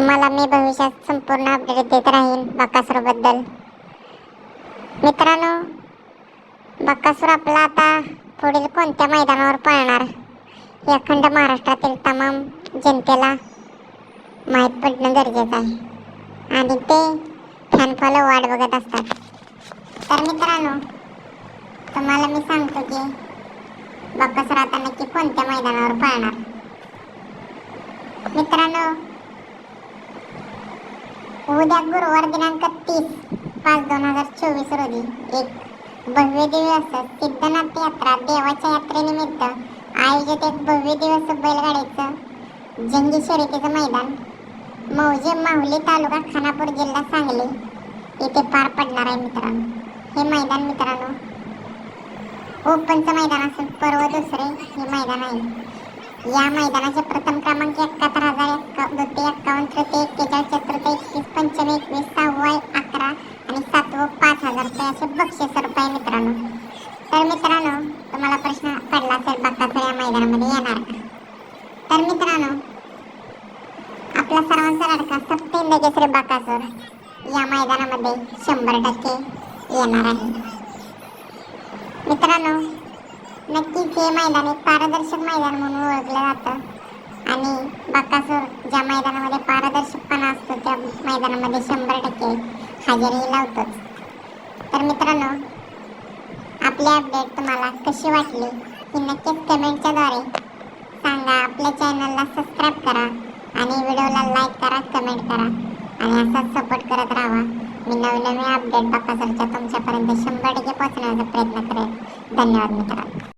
तुम्हाला मी भविष्यात संपूर्ण अपडेट देत राहीन बकासूरबद्दल. मित्रांनो बाकासूर आपला आता पुढील कोणत्या मैदानावर पळणार? हे अखंड महाराष्ट्रातील तमाम जनतेला माहीत पडणं गरजेचं आहे. आणि ते फॅन फॉलो वाट बघत असतात. तर मित्रांनो तुम्हाला मी सांगतो की बाकासूर आता नक्की कोणत्या मैदानावर पळणार? मित्रांनो उद्या गुरुवार दिनांक तीस पाच दोन हजार चोवीस रोजी एक भव्य दिवस असं सिद्धनाथ यात्रा देवाच्या यात्रेनिमित्त आयोजित एक भव्य दिवस बैलगाडीचं जंगी शर्यतीचं मैदान मौजे माहुली तालुका खानापूर जिल्हा सांगली येथे पार पडणार आहे मित्रांनो. हे मैदान मित्रांनो ओपनचं मैदान असून पर्व दुसरे हे मैदान आहे. या मैदानाचे प्रथम क्रमांक एकाहत्तर हजार एक्का द्वितीय एक्कावन्न तृतीय एक्केचाळीस पंचमी एकवीस सहावा अकरा आणि सातवं पाच हजार रुपये असे बक्षीस रुपये मित्रांनो. तर मित्रांनो तुम्हाला प्रश्न पडला असेल बक्कासूर या मैदानामध्ये येणार का? तर मित्रांनो आपला सर्वांचा लाडका सप्तेंद्र केसरी बकासूर या मैदानामध्ये शंभर टक्के येणार आहे. मित्रांनो नक्कीच हे मैदान एक पारदर्शक मैदान म्हणून ओळखलं जातं. आणि बकासूर ज्या मैदानामध्ये पारदर्शकपणा असतो त्या मैदानामध्ये शंभर टक्के हजेरी लावतोच. तर मित्रांनो आपली अपडेट तुम्हाला कशी वाटली ही नक्कीच कमेंटच्याद्वारे सांगा. आपल्या चॅनलला सबस्क्राईब करा आणि व्हिडिओला लाईक करा कमेंट करा आणि असाच सपोर्ट करत राहा. मी नवनवीन अपडेट बकासूरच्या तुमच्यापर्यंत शंभर टक्के पोहोचण्याचा प्रयत्न करेन. धन्यवाद मित्रांनो.